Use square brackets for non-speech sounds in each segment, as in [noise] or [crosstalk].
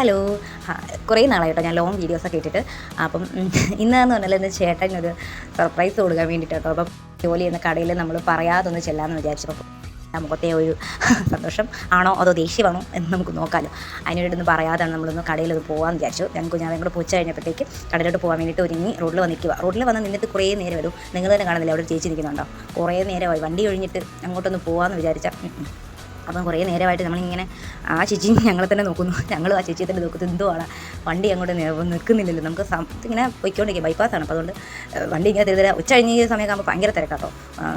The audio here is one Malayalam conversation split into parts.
ഹലോ. കുറേ നാളായിട്ടോ ഞാൻ ലോങ് വീഡിയോസൊക്കെ ഇട്ടിട്ട്. അപ്പം ഇന്നാന്ന് പറഞ്ഞാൽ ഇന്ന് ചേട്ടനൊരു സർപ്രൈസ് കൊടുക്കാൻ വേണ്ടിയിട്ടോ അപ്പം ജോലി ചെയ്യുന്ന കടയിൽ നമ്മൾ പറയാതൊന്ന് ചെല്ലാമെന്ന് വിചാരിച്ചപ്പോൾ മുഖത്തെ ഒരു സന്തോഷം. ആണോ അതോ ദേഷ്യമാണോ എന്ന് നമുക്ക് നോക്കാമല്ലോ അതിനോടൊന്ന് പറയാതാണ് നമ്മളൊന്ന് കടയിലൊന്ന് പോകാമെന്ന് വിചാരിച്ചു. ഞാൻ കൂടെ പൂച്ച കഴിഞ്ഞപ്പോഴത്തേക്ക് കടയിലോട്ട് പോകാൻ വേണ്ടിയിട്ട് ഒരുങ്ങി റോഡിൽ വന്ന് നിൽക്കുക റോഡിൽ വന്ന് നിന്നിട്ട് കുറേ നേരം വരും. നിങ്ങൾ തന്നെ കാണുന്നില്ല? അവിടെ ചേച്ചി നിൽക്കുന്നുണ്ടോ? കുറേ നേരമായി. വണ്ടി ഒഴിഞ്ഞിട്ട് അങ്ങോട്ടൊന്ന് പോകാമെന്ന് വിചാരിച്ചാൽ അപ്പം കുറേ നേരമായിട്ട് നമ്മളിങ്ങനെ ആ ചേച്ചി ഞങ്ങളെ തന്നെ നോക്കുന്നു. ഞങ്ങളും ആ ചേച്ചിയെ തന്നെ നോക്കുന്നു. എന്തോ ആണ് വണ്ടി അങ്ങോട്ട് നിൽക്കുന്നില്ലല്ലോ. നമുക്ക് ഇങ്ങനെ പൊയ്ക്കൊണ്ടിരിക്കുക ബൈപ്പാസാണ് അപ്പോൾ അതുകൊണ്ട് വണ്ടി ഇങ്ങനെ തിരുതര ഉച്ച കഴിഞ്ഞ് ഈ സമയമൊക്കെ ഭയങ്കര തിരക്കാട്ടോ.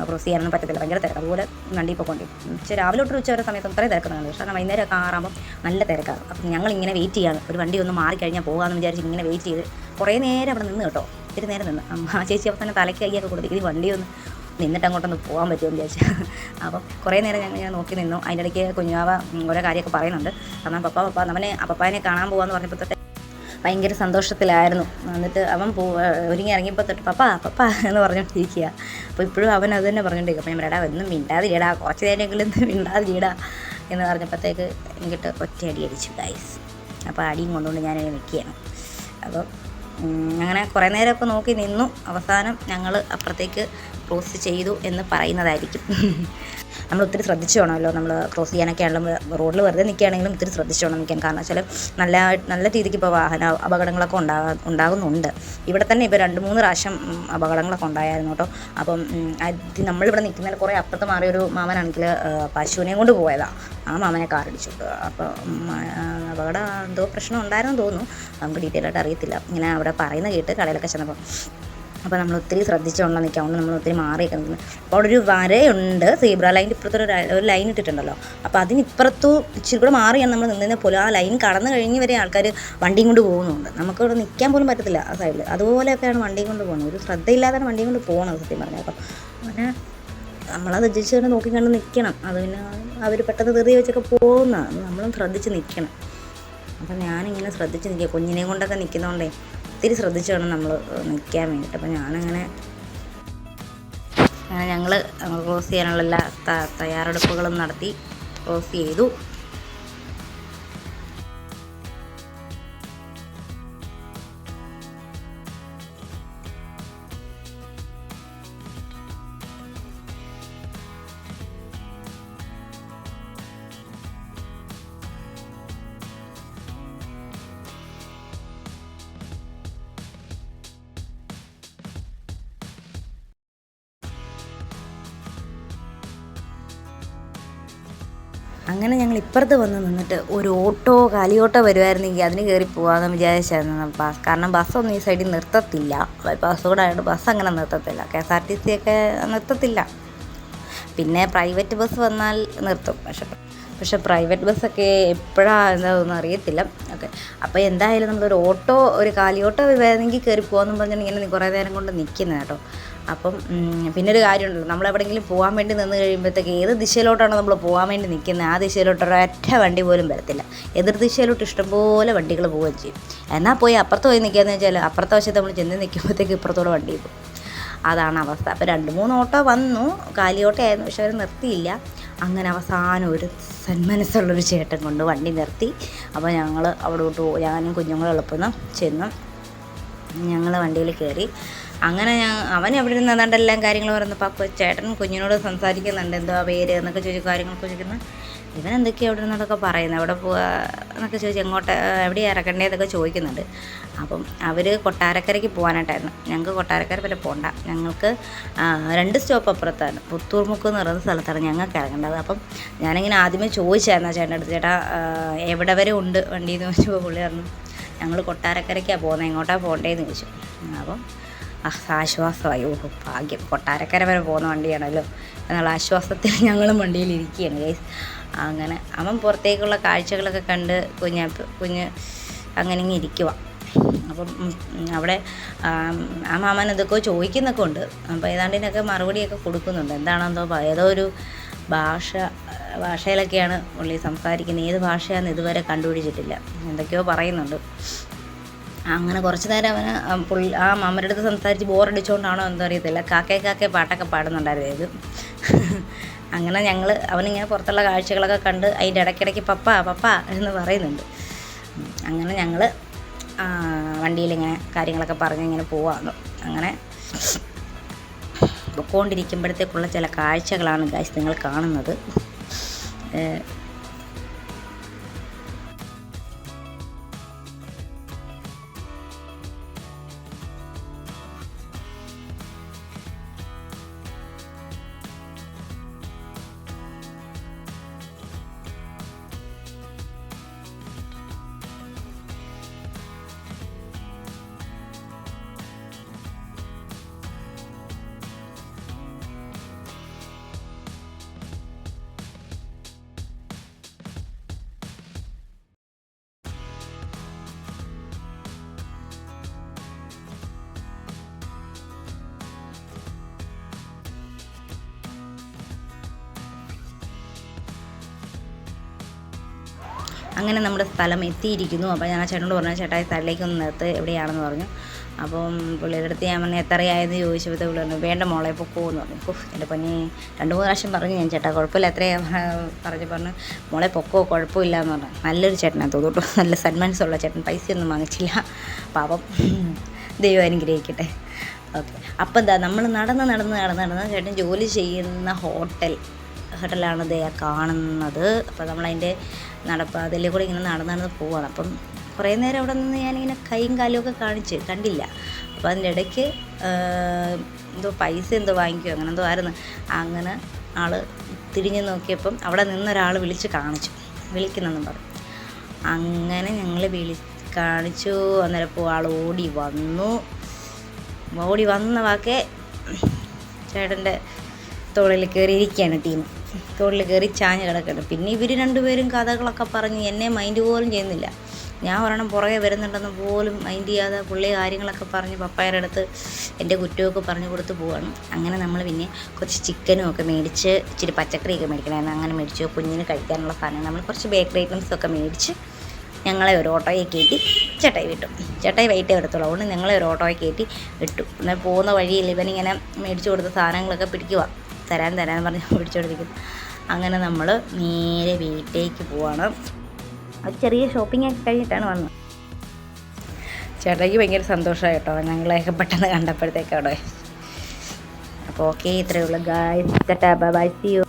ക്രോസ് ചെയ്യാനൊന്നും പറ്റത്തില്ല. ഭയങ്കര തിരക്ക്. അതുപോലെ വണ്ടി ഇപ്പോൾ കൊണ്ടു പക്ഷേ രാവിലെ തൊട്ട് ഉച്ച വരെ സമയത്ത് അത്രയും തിരക്കുന്നതാണ് പക്ഷേ കാരണം വൈകുന്നേരം ഒക്കെ ആറാകുമ്പോൾ നല്ല തിരക്കാണ് അപ്പം ഞങ്ങൾ ഇങ്ങനെ വെയിറ്റ് ചെയ്യാണ്. ഒരു വണ്ടി ഒന്ന് മാറിക്കഴിഞ്ഞാൽ പോകാമെന്ന് വിചാരിച്ച് ഇങ്ങനെ വെയിറ്റ് ചെയ്ത് കുറേ നേരം അവിടെ നിന്ന് കേട്ടോ. ഇത്തിരി നേരം നിന്ന്. ആ ചേച്ചി അവസാനം തലയ്ക്ക് കൈയൊക്കെ കൊടുത്തു ഇത് വണ്ടി ഒന്ന് നിന്നിട്ട് അങ്ങോട്ടൊന്ന് പോകാൻ പറ്റുമെന്ന് വിചാരിച്ചു. അപ്പം കുറേ നേരം ഞങ്ങൾ ഞാൻ നോക്കി നിന്നു. അതിന്റെ ഇടയ്ക്ക് കുഞ്ഞാവ ഓരോ കാര്യമൊക്കെ പറയുന്നുണ്ട്. കാരണം പപ്പ പപ്പ നമ്മനെ പപ്പാനെ കാണാൻ പോകാമെന്ന് പറഞ്ഞപ്പോൾ തൊട്ട് ഭയങ്കര സന്തോഷത്തിലായിരുന്നു. എന്നിട്ട് അവൻ പോ ഒരുങ്ങി ഇറങ്ങിയപ്പോൾ തൊട്ട് പപ്പ പപ്പ എന്ന് പറഞ്ഞുകൊണ്ടിരിക്കുക. അപ്പോൾ ഇപ്പോഴും അവൻ അത് തന്നെ പറഞ്ഞുകൊണ്ടിരിക്കും. അപ്പോൾ ഞാൻ എടാ ഒന്നും മിണ്ടാതിരിടാ കുറച്ച് നേരമെങ്കിലും ഒന്ന് മിണ്ടാതിരിടാ എന്ന് പറഞ്ഞപ്പോഴത്തേക്ക് എനിക്കിട്ട് ഒറ്റ അടി അടിച്ചു ഗൈസ്. അപ്പോൾ അടിയും കൊണ്ടുകൊണ്ട് ഞാൻ നിൽക്കുകയാണ്. അപ്പം അങ്ങനെ കുറേ നേരമൊക്കെ നോക്കി നിന്നു. അവസാനം ഞങ്ങൾ അപ്പുറത്തേക്ക് ക്രോസ് ചെയ്തു എന്ന് പറയുന്നതായിരിക്കും. [laughs] നമ്മൾ ഒത്തിരി ശ്രദ്ധിച്ചു വേണമല്ലോ നമ്മൾ ക്രോസ് ചെയ്യാനൊക്കെ ആണെങ്കിലും റോഡിൽ വെറുതെ നിൽക്കുകയാണെങ്കിലും ഒത്തിരി ശ്രദ്ധിച്ചു വേണം നിൽക്കാൻ കാരണം വെച്ചാൽ നല്ല നല്ല രീതിക്ക് ഇപ്പോൾ വാഹന അപകടങ്ങളൊക്കെ ഉണ്ടാ ഉണ്ടാകുന്നുണ്ട്. ഇവിടെ തന്നെ ഇപ്പോൾ രണ്ട് മൂന്ന് പ്രാവശ്യം അപകടങ്ങളൊക്കെ ഉണ്ടായിരുന്നു കേട്ടോ. അപ്പം നമ്മളിവിടെ നിൽക്കുന്നതിൽ കുറേ അപ്പുറത്ത് മാറിയൊരു മാമനാണെങ്കിൽ പശുവിനെയും കൊണ്ട് പോയതാണ് ആ മാമനെ കാറടിച്ചു. ആ, അപകടം എന്തോ പ്രശ്നം ഉണ്ടായിരുന്നു തോന്നുന്നു. നമുക്ക് ഡീറ്റെയിൽ ആയിട്ട് അറിയത്തില്ല. ഇങ്ങനെ അവിടെ പറയുന്ന കേട്ട് കടയിലൊക്കെ ചെന്നപ്പോൾ അപ്പോൾ നമ്മൾ ഒത്തിരി ശ്രദ്ധിച്ചുകൊണ്ട് നിൽക്കാം. അതുകൊണ്ട് നമ്മൾ ഒത്തിരി മാറിയൊക്കെ നിൽക്കുന്നത് അപ്പോൾ അവിടെ ഒരു വരയുണ്ട് സീബ്ര ലൈന്റെ ഇപ്പുറത്തൊരു ഒരു ലൈൻ ഇട്ടിട്ടുണ്ടല്ലോ. അപ്പോൾ അതിനിപ്പുറത്തു ഇച്ചിരി കൂടെ മാറിയാണ് നമ്മൾ നിന്നതിനെ പോലും. ആ ലൈൻ കടന്നു കഴിഞ്ഞ് വരെ ആൾക്കാർ വണ്ടിയും കൊണ്ട് പോകുന്നുണ്ട്. നമുക്ക് ഇവിടെ നിൽക്കാൻ പോലും പറ്റത്തില്ല ആ സൈഡിൽ അതുപോലെയൊക്കെയാണ് വണ്ടിയും കൊണ്ട് പോകുന്നത്. ഒരു ശ്രദ്ധയില്ലാതെയാണ് വണ്ടിയും കൊണ്ട് പോകുന്നത് സത്യം പറഞ്ഞാൽ അപ്പം അങ്ങനെ നമ്മളത് ജിച്ച് തന്നെ നോക്കി കണ്ട് നിൽക്കണം. അത് പിന്നെ അവർ പെട്ടെന്ന് തെറി വെച്ചൊക്കെ പോകുന്ന നമ്മളും ശ്രദ്ധിച്ച് നിൽക്കണം. അപ്പം ഞാനിങ്ങനെ ശ്രദ്ധിച്ച് നിൽക്കുക. കുഞ്ഞിനെയും കൊണ്ടൊക്കെ നിൽക്കുന്നതുകൊണ്ടേ ഒത്തിരി ശ്രദ്ധിച്ച് വേണം നമ്മൾ നിൽക്കാൻ വേണ്ടിയിട്ട്. അപ്പം ഞാനങ്ങനെ അങ്ങനെ ഞങ്ങൾ ക്ലോസ് ചെയ്യാനുള്ള എല്ലാ തയ്യാറെടുപ്പുകളും നടത്തി ക്ലോസ് ചെയ്തു. അങ്ങനെ ഞങ്ങൾ ഇപ്പുറത്ത് വന്ന് നിന്നിട്ട് ഒരു ഓട്ടോ കാലിയോട്ടോ വരുമായിരുന്നെങ്കിൽ അതിന് കയറി പോകാമെന്ന് വിചാരിച്ചായിരുന്നു ബസ് കാരണം ബസ്സൊന്നും ഈ സൈഡിൽ നിർത്തത്തില്ല. ബസ് കൂടെ ആയതുകൊണ്ട് ബസ് അങ്ങനെ നിർത്തത്തില്ല. K S R T C ഒക്കെ നിർത്തത്തില്ല. പിന്നെ പ്രൈവറ്റ് ബസ് വന്നാൽ നിർത്തും. പക്ഷെ പക്ഷെ പ്രൈവറ്റ് ബസ്സൊക്കെ എപ്പോഴാണ് എന്താണെന്ന് അറിയത്തില്ല. ഓക്കെ. അപ്പോൾ എന്തായാലും നമ്മളൊരു ഓട്ടോ ഒരു കാലിയോട്ടോ വരുമായിരുന്നെങ്കിൽ കയറി പോകാമെന്ന് പറഞ്ഞിട്ടുണ്ടെങ്കിൽ ഇങ്ങനെ കുറേ നേരം കൊണ്ട് നിൽക്കുന്നത് കേട്ടോ. അപ്പം പിന്നെ ഒരു കാര്യമുണ്ടല്ലോ. നമ്മൾ എവിടെയെങ്കിലും പോകാൻ വേണ്ടി നിന്ന് കഴിയുമ്പോഴത്തേക്ക് ഏത് ദിശയിലോട്ടാണോ നമ്മൾ പോകാൻ വേണ്ടി നിൽക്കുന്നത് ആ ദിശയിലോട്ട് ഒരൊറ്റ വണ്ടി പോലും വരത്തില്ല. എതിർ ദിശയിലോട്ട് ഇഷ്ടംപോലെ വണ്ടികൾ പോവുകയും ചെയ്യും. എന്നാൽ പോയി അപ്പുറത്ത് പോയി നിൽക്കുകയെന്ന് വെച്ചാൽ അപ്പുറത്തെ വശത്ത് നമ്മൾ ചെന്ന് നിൽക്കുമ്പോഴത്തേക്ക് ഇപ്പുറത്തോടെ വണ്ടി പോകും. അതാണ് അവസ്ഥ. അപ്പോൾ രണ്ട് മൂന്ന് ഓട്ടോ വന്നു. കാലിയോട്ടയായിരുന്നു പക്ഷെ അവർ നിർത്തിയില്ല. അങ്ങനെ അവസാനം ഒരു സന്മനസ്സുള്ളൊരു ചേട്ടൻ കൊണ്ട് വണ്ടി നിർത്തി. അപ്പോൾ ഞങ്ങൾ അവിടോട്ട് ഞാനും കുഞ്ഞുങ്ങളും എളുപ്പം ചെന്നു ഞങ്ങൾ വണ്ടിയിൽ കയറി അങ്ങനെ ഞാൻ അവൻ എവിടെ ഇരുന്ന് ഏതാണ്ട് എല്ലാം കാര്യങ്ങൾ പറഞ്ഞപ്പോൾ അപ്പോൾ ചേട്ടൻ കുഞ്ഞിനോട് സംസാരിക്കുന്നുണ്ട്. എന്തോ പേര് എന്നൊക്കെ ചോദിച്ചു കാര്യങ്ങളൊക്കെ ചോദിക്കുന്നു. ഇവൻ എന്തൊക്കെയാണ് എവിടെ നിന്നതൊക്കെ പറയുന്നത്? അവിടെ പോവാ എന്നൊക്കെ ചോദിച്ച് എങ്ങോട്ട് എവിടെയാണ് ഇറക്കണ്ടേന്നൊക്കെ ചോദിക്കുന്നുണ്ട്. അപ്പം അവർ കൊട്ടാരക്കരയ്ക്ക് പോകാനായിട്ടായിരുന്നു ഞങ്ങൾക്ക് കൊട്ടാരക്കര വരെ പോകണ്ട ഞങ്ങൾക്ക് രണ്ട് സ്റ്റോപ്പ് അപ്പുറത്താണ്. പുത്തൂർമുക്ക് എന്ന് പറയുന്ന സ്ഥലത്താണ് ഞങ്ങൾക്ക് ഇറങ്ങേണ്ടത്. അപ്പം ഞാനിങ്ങനെ ആദ്യമേ ചോദിച്ചായിരുന്നു ചേട്ടൻ ചേട്ടന്റെ അടുത്ത് ചേട്ടാ എവിടെ വരെ ഉണ്ട് വണ്ടി? എന്ന് ചോദിച്ചപ്പോൾ പുള്ളി പറഞ്ഞു ഞങ്ങൾ കൊട്ടാരക്കരയ്ക്കാണ് പോകുന്നത്. എങ്ങോട്ടാണ് പോകേണ്ടതെന്ന് ചോദിച്ചു. അപ്പം ആശ്വാസമായി. ഓഹ് ഭാഗ്യം. കൊട്ടാരക്കര വരെ പോകുന്ന വണ്ടിയാണല്ലോ. എന്നുള്ള ആശ്വാസത്തിൽ ഞങ്ങളും വണ്ടിയിൽ ഇരിക്കുകയാണ് ഗൈസ് അങ്ങനെ അവൻ പുറത്തേക്കുള്ള കാഴ്ചകളൊക്കെ കണ്ട് കുഞ്ഞ കുഞ്ഞ് അങ്ങനെ ഇങ്ങനെ ഇരിക്കുക അപ്പം അവിടെ ആ മാമൻ എന്തൊക്കെയോ ചോദിക്കുന്നൊക്കെ ഉണ്ട്. അപ്പോൾ ഏതാണ്ടിനൊക്കെ മറുപടിയൊക്കെ കൊടുക്കുന്നുണ്ട്. എന്താണെന്തോ ഏതോ ഒരു ഭാഷ ഭാഷയിലൊക്കെയാണ് പുള്ളി സംസാരിക്കുന്നത്. ഏത് ഭാഷയാണെന്ന് ഇതുവരെ കണ്ടുപിടിച്ചിട്ടില്ല. എന്തൊക്കെയോ പറയുന്നുണ്ട്. അങ്ങനെ കുറച്ച് നേരം അവന് പുള്ളി ആ മാമന്റെ അടുത്ത് സംസാരിച്ച് ബോറടിച്ചുകൊണ്ടാണോ എന്തോ അറിയത്തില്ല. കാക്കേ കാക്കേ പാട്ടൊക്കെ പാടുന്നുണ്ടായിരുന്നു [laughs] അങ്ങനെ ഞങ്ങൾ അവനിങ്ങനെ പുറത്തുള്ള കാഴ്ചകളൊക്കെ കണ്ട് അതിന്റെ ഇടയ്ക്കിടയ്ക്ക് പപ്പ പപ്പ എന്ന് പറയുന്നുണ്ട്. അങ്ങനെ ഞങ്ങൾ വണ്ടിയിലിങ്ങനെ കാര്യങ്ങളൊക്കെ പറഞ്ഞ് ഇങ്ങനെ പോവാന്ന്. അങ്ങനെ പൊക്കോണ്ടിരിക്കുമ്പോഴത്തേക്കുള്ള ചില കാഴ്ചകളാണ് ഗൈസ് നിങ്ങൾ കാണുന്നത്. അങ്ങനെ നമ്മുടെ സ്ഥലം എത്തിയിരിക്കുന്നു. അപ്പോൾ ഞാൻ ആ ചേട്ടനോട് പറഞ്ഞു ചേട്ടാ ഈ ഒന്ന് നിർത്ത് എവിടെയാണെന്ന് പറഞ്ഞു. അപ്പം പുള്ളിയുടെ അടുത്ത് ഞാൻ പറഞ്ഞു എത്രയായെന്ന് ചോദിച്ചപ്പോഴത്തെ പുള്ളി പറഞ്ഞു വേണ്ട മോളെ പൊക്കോന്ന് പറഞ്ഞു. ഉഫ് എന്റെ പൊന്നി. രണ്ട് മൂന്ന് പ്രാവശ്യം പറഞ്ഞു ഞാൻ ചേട്ടാ കുഴപ്പമില്ല. എത്രയാ പറഞ്ഞു പറഞ്ഞു മോളെ പൊക്കോ കുഴപ്പമില്ല എന്ന് പറഞ്ഞു. നല്ലൊരു ചേട്ടനാ തോന്നുന്നു നല്ല സന്മാനസുള്ള ചേട്ടൻ. പൈസയൊന്നും വാങ്ങിച്ചില്ല. പാപം ദൈവം അനുഗ്രഹിക്കട്ടെ. ഓക്കെ. അപ്പം എന്താ നമ്മൾ നടന്ന് നടന്ന് നടന്ന് നടന്ന് ചേട്ടൻ ജോലി ചെയ്യുന്ന ഹോട്ടൽ ഹോട്ടലാണ് ദേ കാണുന്നത്. അപ്പോൾ നമ്മളതിന്റെ നടപ്പാതയിലെ കൂടെ ഇങ്ങനെ നടന്ന് നടന്ന് പോവാണ്. അപ്പം കുറേ നേരം അവിടെ നിന്ന് ഞാനിങ്ങനെ കൈയും കാലും ഒക്കെ കാണിച്ച് കണ്ടില്ല. അപ്പോൾ അതിന്റെ ഇടയ്ക്ക് എന്തോ പൈസ എന്തോ വാങ്ങിക്കുമോ അങ്ങനെ എന്തോ ആയിരുന്നു. അങ്ങനെ ആൾ തിരിഞ്ഞ് നോക്കിയപ്പം അവിടെ നിന്നൊരാൾ വിളിച്ച് കാണിച്ചു. വിളിക്കുന്നെന്നും പറഞ്ഞു. അങ്ങനെ ഞങ്ങൾ വിളി കാണിച്ചു. അന്നേരപ്പോൾ ആൾ ഓടി വന്നു. ഓടി വന്ന വാക്കേ ചേട്ടന്റെ തോളിൽ കയറിയിരിക്കുകയാണ് ടീം. തോളിൽ കയറി ചാഞ്ഞ് കിടക്കുകയാണ് പിന്നെ ഇവർ രണ്ടുപേരും കഥകളൊക്കെ പറഞ്ഞ് എന്നെ മൈൻഡ് പോലും ചെയ്യുന്നില്ല. ഞാൻ ഒരെണ്ണം പുറകെ വരുന്നുണ്ടെന്ന് പോലും മൈൻഡ് ചെയ്യാതെ പുള്ളി കാര്യങ്ങളൊക്കെ പറഞ്ഞ് പപ്പായുടെ അടുത്ത് എന്റെ കുറ്റമൊക്കെ പറഞ്ഞു കൊടുത്ത് പോവാണ്. അങ്ങനെ നമ്മൾ പിന്നെ കുറച്ച് ചിക്കനും ഒക്കെ മേടിച്ച് ഇച്ചിരി പച്ചക്കറിയൊക്കെ മേടിക്കണമായിരുന്നു. അങ്ങനെ മേടിച്ചു കുഞ്ഞിന് കഴിക്കാനുള്ള സാധനം നമ്മൾ കുറച്ച് ബേക്കറി ഐറ്റംസൊക്കെ മേടിച്ച് ഞങ്ങളെ ഒരു ഓട്ടോയെ കയറ്റി ചേട്ടായി വിട്ടു. ചേട്ടായി വൈകിട്ടേ വരത്തുള്ളൂ. അതുകൊണ്ട് ഞങ്ങളെ ഒരു ഓട്ടോയെ കയറ്റി വിട്ടു. എന്നാൽ പോകുന്ന വഴിയിൽ ഇവനിങ്ങനെ മേടിച്ചു കൊടുത്ത സാധനങ്ങളൊക്കെ പിടിക്കുക തരാൻ തരാൻ പറഞ്ഞ് മേടിച്ചുകൊണ്ടിരിക്കും അങ്ങനെ നമ്മൾ നേരെ വീട്ടിലേക്ക് പോവാണ്. ഒരു ചെറിയ ഷോപ്പിംഗ് ഒക്കെ കഴിഞ്ഞിട്ടാണ് വന്നത്. ചേട്ടയ്ക്ക് ഭയങ്കര സന്തോഷമായി കേട്ടോ. ഞങ്ങളെയൊക്കെ പെട്ടെന്ന് കണ്ടപ്പോഴത്തേക്കാണോ. അപ്പോൾ ഓക്കെ ഇത്രയേ ഉള്ളൂ ഗായ് ബൈ സി യു